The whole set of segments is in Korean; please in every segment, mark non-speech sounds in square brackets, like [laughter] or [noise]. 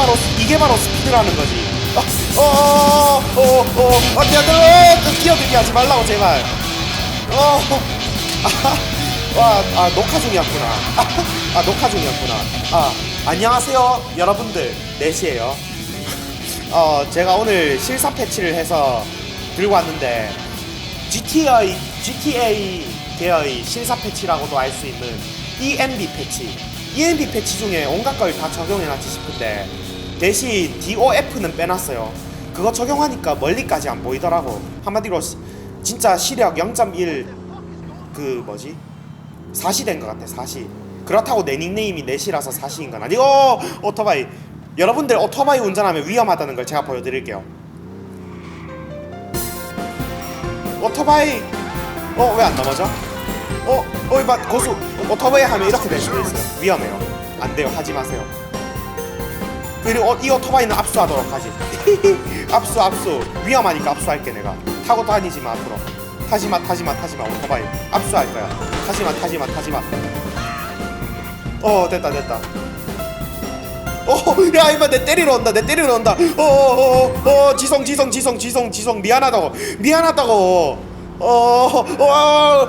바로 이게 바로 스피드라는 거지. 어어어어어 안돼 안돼 뛰어들게 하지 말라고 제발. 어. [laughs] 와, 아 녹화 중이었구나. [laughs] 아 녹화 중이었구나. 아 안녕하세요 여러분들 4시에요. [laughs] 어 제가 오늘 실사 패치를 해서 들고 왔는데 GTA GTA 계열의 실사 패치라고도 알 수 있는 ENB 패치. ENB 패치 중에 온갖 걸 다 적용해놨지 싶은데 대신 DOF는 빼놨어요. 그거 적용하니까 멀리까지 안 보이더라고. 한마디로 시- 진짜 시력 0.1 그 뭐지? 4시 된 것 같아 4시. 그렇다고 내 닉네임이 4시라서 4시인 건 아니고 어, 오토바이. 여러분들 오토바이 운전하면 위험하다는 걸 제가 보여드릴게요. 오토바이 어 왜 안 넘어져? 어? 어 이 봐 고수 오토바이 하면 이렇게 될 수도 있어요 위험해요 안 돼요 하지 마세요 그리고 어, 이 오토바이는 압수하도록 하지. [laughs] 압수 압수. 위험하니까 압수할게 내가. 타고 다니지 마 앞으로. 타지마 타지마 타지마 오토바이. 압수할 거야. 타지마 타지마 타지마. 어 됐다 됐다. [laughs] 어야 이봐 내 때리러 온다 내 때리러 온다. 어어어어 지성 지성 지성 지성 지성. 미안하다고. 미안하다고. 어, 어어어어어아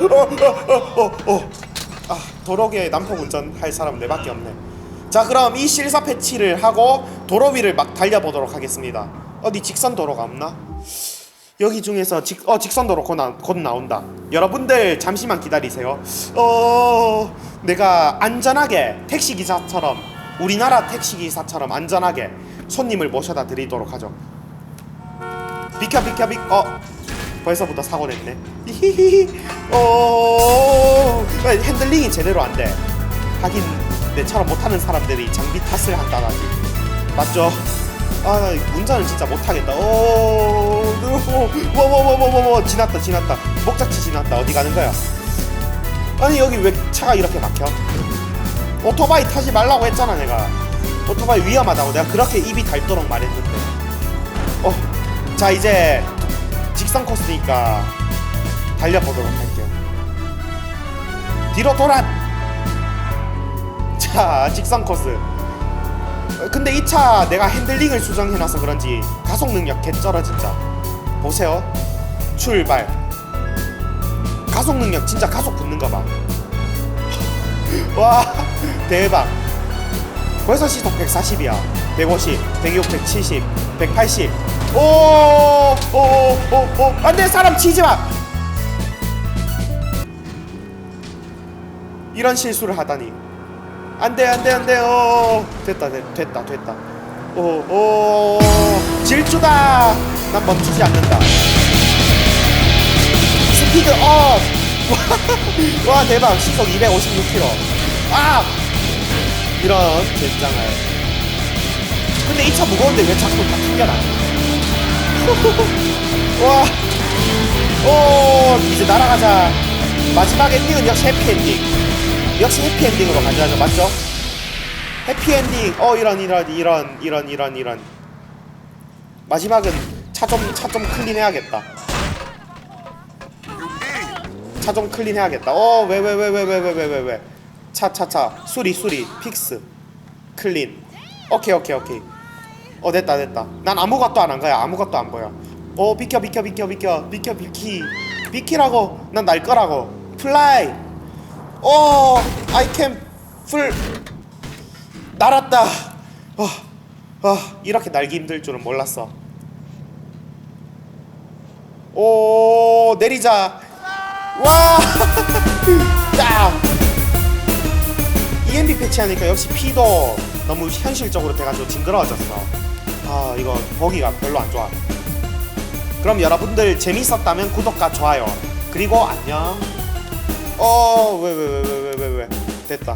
도로계 남포 운전 할 사람 내밖에 없네 자 그럼 이 실사 패치를 하고 도로 위를 막 달려보도록 하겠습니다. 어디 직선 도로가 없나? 여기 중에서 직, 어, 직선 도로 곧, 나, 곧 나온다. 여러분들 잠시만 기다리세요. 어 내가 안전하게 택시 기사처럼 우리나라 택시 기사처럼 안전하게 손님을 모셔다 드리도록 하죠. 비켜 비켜 비켜 어 벌써부터 사고 냈네. 히히히 어 핸들링이 제대로 안돼. 하긴 내처럼 못하는 사람들이 장비 탓을 한다나지 맞죠? 아 운전을 진짜 못하겠다 오워워워워워 지났다 지났다 목적지 지났다 어디 가는 거야 아니 여기 왜 차가 이렇게 막혀 오토바이 타지 말라고 했잖아 내가 오토바이 위험하다고 내가 그렇게 입이 닳도록 말했는데 어자 이제 직선 코스니까 달려보도록 할게요 뒤로 돌아 자 직선 코스. 어, 근데 이 차 내가 핸들링을 수정해놔서 그런지 가속 능력 개쩔어 진짜 보세요. 출발. 가속 능력 진짜 가속 붙는 거봐. [laughs] 와 대박. 벌써 시속 140이야. 150 160 170 180 오 오 오오 안돼 사람 치지 마! 이런 실수를 하다니 안돼 안돼 안돼. 어 됐다 됐, 됐다 됐다. 오오 질주다 난 멈추지 않는다. 스피드 업! [laughs] 와 대박. 시속 256km 아! 이런 젠장을 근데 이 차 무거운데 왜 자꾸 다 튕겨나 [laughs] 와, 오, 이제 날아가자. 마지막 엔딩은 역시 해피 엔딩. 역시 해피엔딩으로 가져야죠, 맞죠? 해피엔딩. 어, 이런, 이런, 이런, 이런, 이런, 이런. 마지막은 차 좀, 차 좀 클린해야겠다. 차 좀 클린해야겠다. 어, 왜, 왜, 왜, 왜, 왜, 왜, 왜, 왜, 왜. 차, 차, 차. 수리, 수리. 픽스. 클린. 오케이, 오케이, 오케이. 어 됐다 됐다 난 아무것도 안 한 거야 아무것도 안 보여 어 비켜 비켜 비켜 비켜 비켜 비키 비키라고 난 날 거라고 플라이 어 can 풀 날았다. 어, 어 이렇게 날기 힘들 줄은 몰랐어. 오 내리자. 와딱 [laughs] EMB 패치하니까 역시 피도 너무 현실적으로 돼가지고 징그러워졌어. 아 이거 보기가 별로 안 좋아. 그럼 여러분들 재밌었다면 구독과 좋아요. 그리고 안녕. 어왜 왜 왜 왜 왜 왜 왜 됐다.